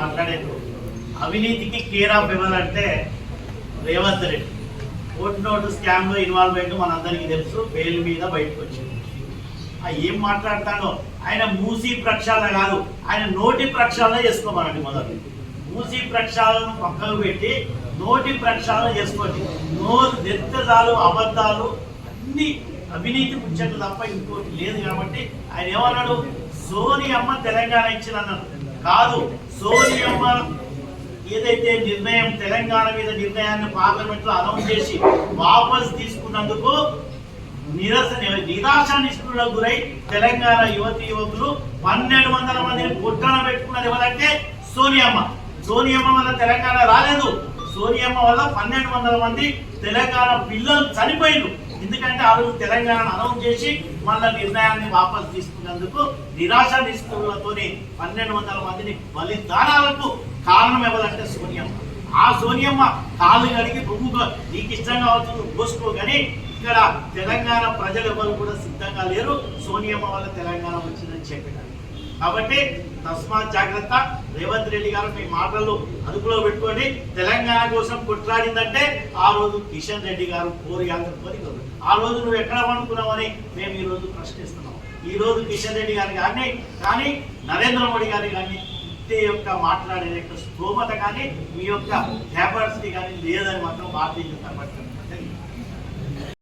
మాట్లాడారు అవినీతికి care of ఇవ్వాలంటే రేవంత్ రెడ్డి. ఓటు నోటు స్కామ్లో ఇన్వాల్వ్మెంట్ మనందరికీ తెలుసు. బెయిల్ మీద బయటకు వచ్చింది. ఆ ఏం మాట్లాడతాడో ఆయన మూసీ ప్రక్షాళన కాదు. ఆయన నోటి ప్రక్షాళన చేసుకోమనండి మొదలు. మూసీ ప్రక్షాళనను పక్కకు పెట్టి నోటి ప్రక్షాళన చేసుకోండి. నోరు నెత్తదాలు అబద్ధాలు అన్ని అవినీతి ముచ్చట్లు తప్ప ఇంకోటి లేదు కాబట్టి ఆయన ఏమన్నాడు? సోని అమ్మ తెలంగాణ ఇచ్చిన కాదు కాదు సోనియమ్మ ఏదైతే నిర్ణయం తెలంగాణ మీద నిర్ణయాన్ని పార్లమెంట్లో అనౌన్స్ చేసి వాపస్ తీసుకున్నందుకు నిరసన నిరాశ నిష్ఠులకు గురై తెలంగాణ యువతి యువకులు పన్నెండు వందల మందిని పుట్టన పెట్టుకున్నది ఎవరంటే సోనియమ్మ సోనియమ్మ వల్ల తెలంగాణ రాలేదు. సోనియమ్మ వల్ల పన్నెండు వందల మంది తెలంగాణ పిల్లలు చనిపోయిండు ఎందుకంటే ఆ రోజు తెలంగాణను అనౌన్స్ చేసి మళ్ళీ నిర్ణయాన్ని వాపస్ తీసుకున్నందుకు నిరాశ నిష్ఠులతోని పన్నెండు వందల మందిని బలిదానాలకు కారణం ఎవరంటే సోనియమ్మ. ఆ సోనియమ్మ కాళ్ళు కడిగి నువ్వు నీకు ఇష్టం కావచ్చు నువ్వు పోసుకో కానీ ఇక్కడ తెలంగాణ ప్రజలు ఎవరు కూడా సిద్ధంగా లేరు. సోనియమ్మ వల్ల తెలంగాణ వచ్చిందని చెప్పడానికి కాబట్టి తస్మాత్ జాగ్రత్త. రేవంత్ రెడ్డి గారు మీ మాటలు అదుపులో పెట్టుకోండి తెలంగాణ కోసం కొట్లాడిందంటే ఆ రోజు కిషన్ రెడ్డి గారు కోరియాలని ఆ రోజు నువ్వు ఎక్కడ పండుకున్నావని మేము ఈ రోజు ప్రశ్నిస్తున్నాం. ఈ రోజు కిషన్ రెడ్డి గారు కానీ కానీ నరేంద్ర మోడీ గారి కానీ వ్యక్తి యొక్క మాట్లాడే యొక్క స్తోమత కానీ మీ యొక్క కెపాసిటీ కానీ లేదని మాత్రం భారతీయ జనతా పార్టీ